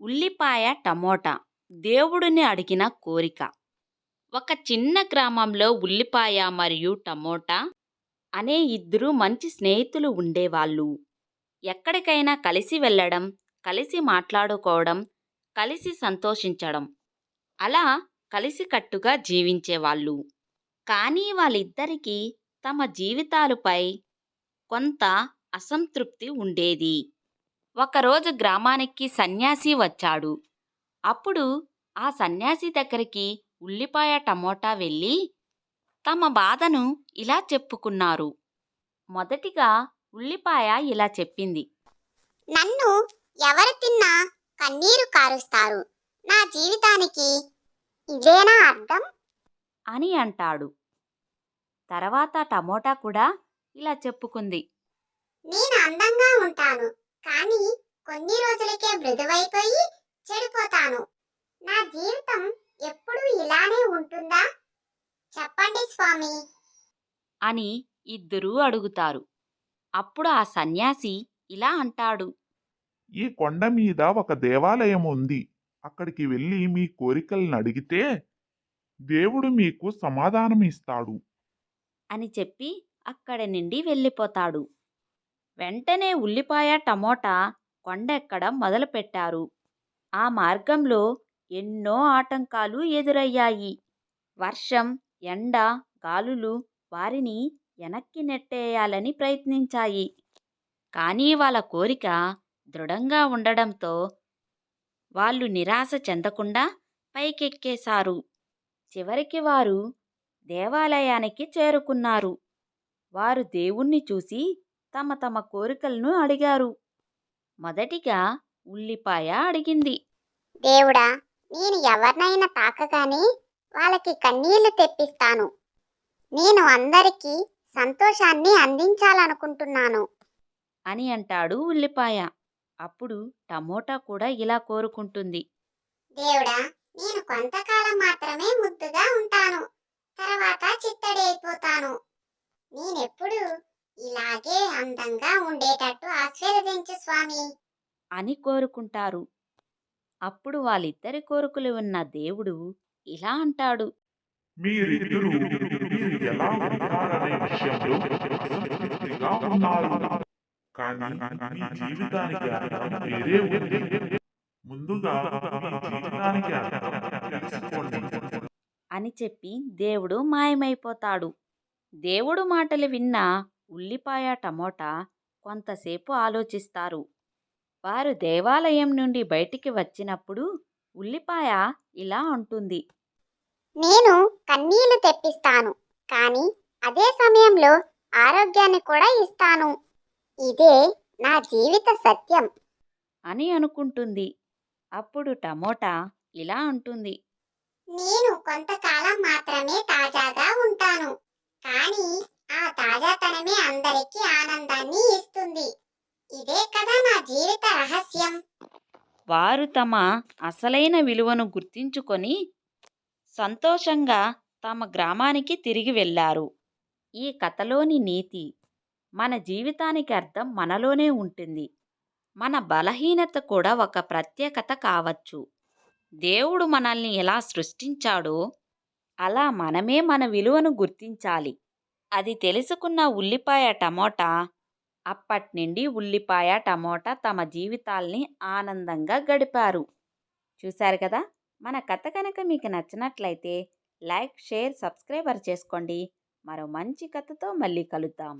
ఉల్లిపాయ టమోటా దేవుడిని అడిగిన కోరిక. ఒక చిన్న గ్రామంలో ఉల్లిపాయ మరియు టమోటా అనే ఇద్దరు మంచి స్నేహితులు ఉండేవాళ్ళు. ఎక్కడికైనా కలిసి వెళ్ళడం కలిసి మాట్లాడుకోవడం కలిసి సంతోషించడం అలా కలిసికట్టుగా జీవించేవాళ్ళు. కానీ వాళ్ళిద్దరికీ తమ జీవితాలపై కొంత అసంతృప్తి ఉండేది. ఒకరోజు గ్రామానికి సన్యాసి వచ్చాడు. అప్పుడు ఆ సన్యాసి దగ్గరికి ఉల్లిపాయ టమోటా వెళ్ళి తమ బాధను ఇలా చెప్పుకున్నారు. మొదటిగా ఉల్లిపాయ ఇలా చెప్పింది. నన్ను ఎవరు తిన్నా కన్నీరు కారుస్తారు. నా జీవితానికి ఇదేనా అర్థం? అని అంటాడు. తర్వాత టమోటా కూడా ఇలా చెప్పుకుంది. నేను అందంగా ఉంటాను. కానీ కొన్ని రోజులకే మృదువైపోయి చెడిపోతాను. నా జీవితం ఎప్పుడూ ఇలానే ఉంటుందా? చెప్పండి స్వామి. అని ఇద్దరూ అడుగుతారు. అప్పుడు ఆ సన్యాసి ఇలా అంటాడు. ఈ కొండ మీద ఒక దేవాలయం ఉంది. అక్కడికి వెళ్ళి మీ కోరికలను అడిగితే దేవుడు మీకు సమాధానం ఇస్తాడు అని చెప్పి అక్కడి నుండి వెళ్ళిపోతాడు. వెంటనే ఉల్లిపాయ టమోటా కొండెక్కడం మొదలుపెట్టారు. ఆ మార్గంలో ఎన్నో ఆటంకాలు ఎదురయ్యాయి. వర్షం ఎండ గాలులు వారిని వెనక్కి నెట్టేయాలని ప్రయత్నించాయి. కానీ వాళ్ళ కోరిక దృఢంగా ఉండడంతో వాళ్ళు నిరాశ చెందకుండా పైకెక్కేశారు. చివరికి వారు దేవాలయానికి చేరుకున్నారు. వారు దేవుణ్ణి చూసి తమ తమ కోరికలను అడిగారు. మొదటిగా ఉల్లిపాయ అడిగింది. దేవుడా నేను ఎవరినైనా తాకగానే వాళ్ళకి కన్నీళ్ళు తెప్పిస్తాను. నేను అందరికీ సంతోషాన్ని అందించాలనుకుంటున్నాను. అని అంటాడు ఉల్లిపాయ. అప్పుడు టమోటా కూడా ఇలా కోరుకుంటుంది. దేవుడా నేను కొంతకాలం మాత్రమే ముద్దుగా ఉంటాను. అందంగా ఉండేటట్టు ఆశీర్వదించు స్వామి. అని కోరుకుంటారు. అప్పుడు వాళ్ళిద్దరి కోరికలు ఉన్న దేవుడు ఇలా అంటాడు. మీరిద్దరూ మీరు ఎలా ఉంటారనే విషయంలో అసంతృప్తిగా ఉన్నారు కానీ మీ జీవితానికి అర్థం వేరే ఉంది. ముందుగా మీ జీవితానికి అర్థం తెలుసుకోండి. అని చెప్పి దేవుడు మాయమైపోతాడు. దేవుడు మాటలు విన్న ఉల్లిపాయ టమోటా కొంతసేపు ఆలోచిస్తారు. వారు దేవాలయం నుండి బయటికి వచ్చినప్పుడు ఉల్లిపాయ ఇలా అంటుంది. నేను కన్నీళ్ళు తెప్పిస్తాను కానీ అదే సమయంలో ఆరోగ్యాన్ని కూడా ఇస్తాను. ఇదే నా జీవిత సత్యం. అని అనుకుంటుంది. అప్పుడు టమోటా ఇలా అంటుంది. నేను కొంతకాలం మాత్రమే తాజాగా ఉంటాను కానీ మాత్రమే అందరికీ ఆనందాన్ని ఇస్తుంది. ఇదే కదా నా జీవిత రహస్యం. వారు తమ అసలైన విలువను గుర్తించుకొని సంతోషంగా తమ గ్రామానికి తిరిగి వెళ్ళారు. ఈ కథలోని నీతి మన జీవితానికి అర్థం మనలోనే ఉంటుంది. మన బలహీనత కూడా ఒక ప్రత్యేకత కావచ్చు. దేవుడు మనల్ని ఎలా సృష్టించాడో అలా మనమే మన విలువను గుర్తించాలి. అది తెలుసుకున్న ఉల్లిపాయ టమోటా అప్పటినుండి ఉల్లిపాయ టమోటా తమ జీవితాల్ని ఆనందంగా గడిపారు. చూశారు కదా? మన కథ కనుక మీకు నచ్చినట్లయితే లైక్ షేర్ సబ్స్క్రైబర్ చేసుకోండి. మరో మంచి కథతో మళ్ళీ కలుద్దాం.